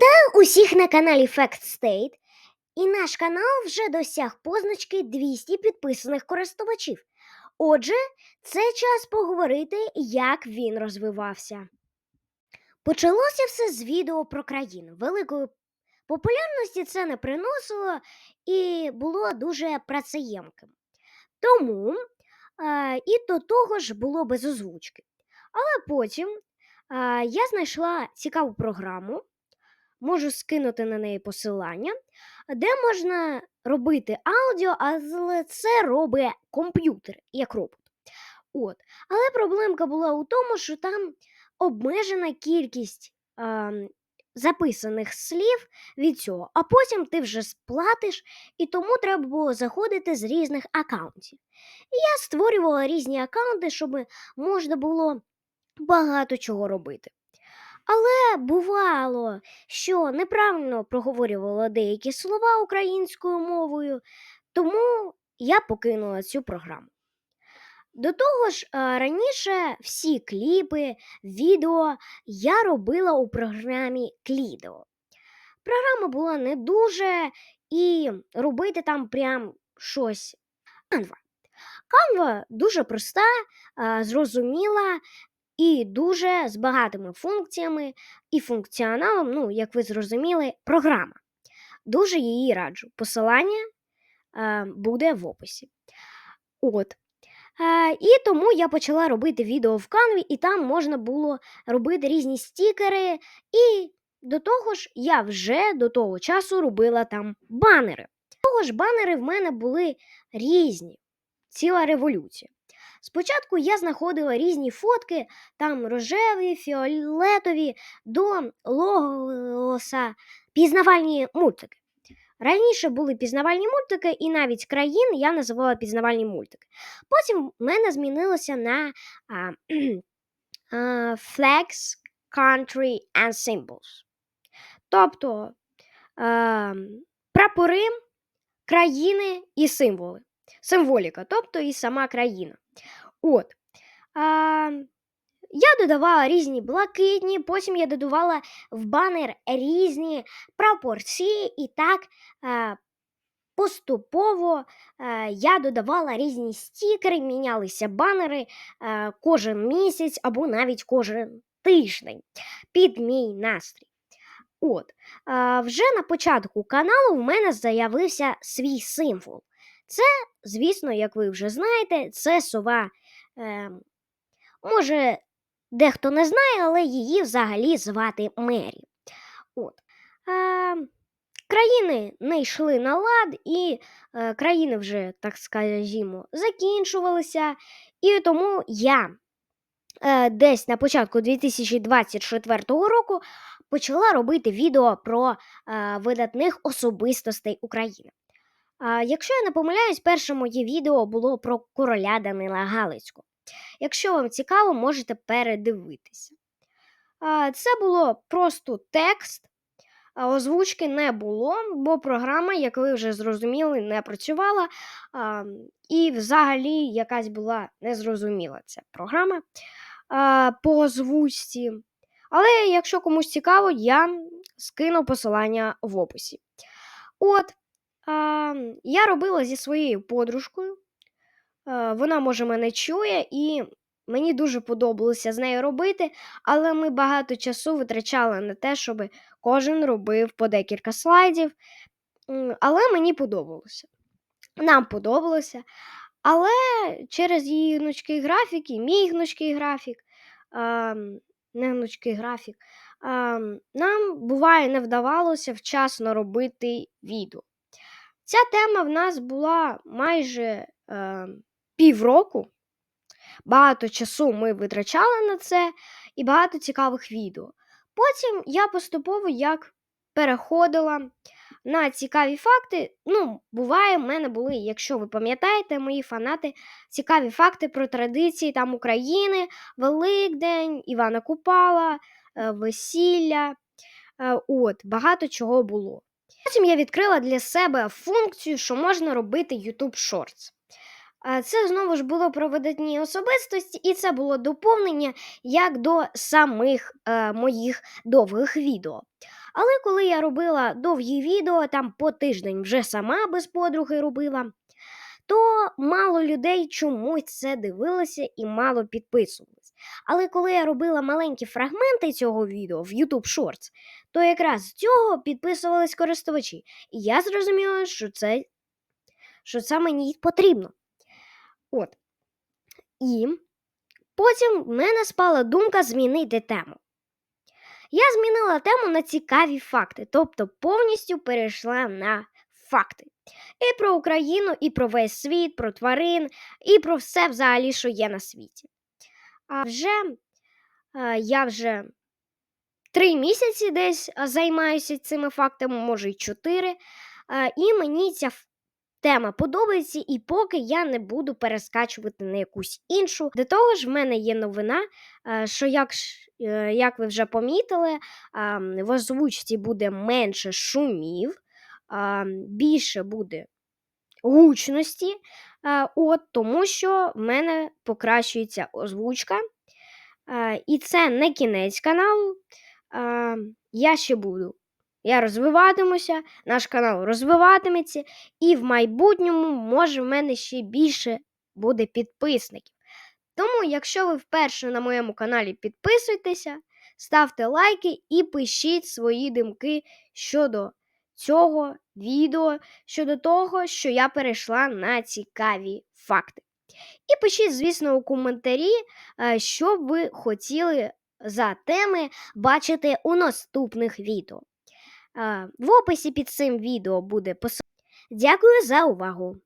Вітаю усіх на каналі Fact State. І наш канал вже досяг позначки 200 підписаних користувачів. Отже, це час поговорити, як він розвивався. Почалося все з відео про країну. Великої популярності це не приносило і було дуже працеємким. Тому а, і до того ж було без озвучки. Але потім а, я знайшла цікаву програму можу скинути на неї посилання, де можна робити аудіо, але це робить комп'ютер як робот. От. Але проблемка була у тому, що там обмежена кількість а, записаних слів від цього, а потім ти вже сплатиш, і тому треба було заходити з різних аккаунтів. І я створювала різні аккаунти, щоб можна було багато чого робити. Але бувало, що неправильно проговорювала деякі слова українською мовою, тому я покинула цю програму. До того ж, раніше всі кліпи, відео я робила у програмі Клідо. Програма була не дуже, і робити там прям щось. Canva. Canva дуже проста, зрозуміла і дуже з багатими функціями і функціоналом, ну, як ви зрозуміли, програма. Дуже її раджу. Посилання е, буде в описі. От. Е, і тому я почала робити відео в Canvі, і там можна було робити різні стікери. І до того ж, я вже до того часу робила там банери. До того ж, банери в мене були різні, ціла революція. Спочатку я знаходила різні фотки, там рожеві, фіолетові, до логоса, пізнавальні мультики. Раніше були пізнавальні мультики, і навіть країн я називала пізнавальні мультики. Потім в мене змінилося на а, а, Flags, Country and Symbols. Тобто а, прапори, країни і символи. Символіка, тобто і сама країна. От. А, я додавала різні блакитні, потім я додавала в банер різні пропорції, і так а, поступово а, я додавала різні стікери, мінялися банери а, кожен місяць або навіть кожен тиждень під мій настрій. От, а, вже на початку каналу в мене з'явився свій символ. Це, звісно, як ви вже знаєте, це сова. Е, може, дехто не знає, але її взагалі звати Мері. От. Е, країни не йшли на лад, і е, країни вже, так скажімо, закінчувалися. І тому я е, десь на початку 2024 року почала робити відео про е, видатних особистостей України. А, Якщо я не помиляюсь, перше моє відео було про короля Данила Галицького. Якщо вам цікаво, можете передивитися. А, Це було просто текст, а озвучки не було, бо програма, як ви вже зрозуміли, не працювала. А, І взагалі якась була незрозуміла ця програма а, по озвучці. Але якщо комусь цікаво, я скину посилання в описі. От. Я робила зі своєю подружкою. А, вона, може, мене чує, і мені дуже подобалося з нею робити, але ми багато часу витрачали на те, щоб кожен робив по декілька слайдів. Але мені подобалося. Нам подобалося. Але через її гнучкий графік і мій гнучкий графік, не гнучкий графік, нам буває не вдавалося вчасно робити відео. Ця тема в нас була майже е, півроку. Багато часу ми витрачали на це і багато цікавих відео. Потім я поступово як переходила на цікаві факти. Ну, буває, в мене були, якщо ви пам'ятаєте, мої фанати, цікаві факти про традиції там України, Великдень, Івана Купала, е, весілля. Е, от, багато чого було. Потім я відкрила для себе функцію, що можна робити YouTube Shorts. Це знову ж було про видатні особистості, і це було доповнення як до самих е, моїх довгих відео. Але коли я робила довгі відео, там по тиждень вже сама без подруги робила, то мало людей чомусь це дивилося і мало підписувались. Але коли я робила маленькі фрагменти цього відео в YouTube Shorts, то якраз з цього підписувались користувачі. І я зрозуміла, що це, що це мені потрібно. От. І потім в мене спала думка змінити тему. Я змінила тему на цікаві факти, тобто повністю перейшла на факти. І про Україну, і про весь світ, про тварин, і про все взагалі, що є на світі. А вже е, я вже три місяці десь е, займаюся цими фактами, може й чотири. Е, і мені ця тема подобається, і поки я не буду перескачувати на якусь іншу. До того ж, в мене є новина, що як, як ви вже помітили, а, в озвучці буде менше шумів, а, більше буде гучності, а, от, тому що в мене покращується озвучка. А, і це не кінець каналу. А, я ще буду. Я розвиватимуся, наш канал розвиватиметься, і в майбутньому, може, в мене ще більше буде підписників. Тому, якщо ви вперше на моєму каналі підписуйтеся, ставте лайки і пишіть свої думки щодо цього відео, щодо того, що я перейшла на цікаві факти. І пишіть, звісно, у коментарі, е, що ви хотіли за теми бачити у наступних відео. Е, В описі під цим відео буде посилання. Дякую за увагу!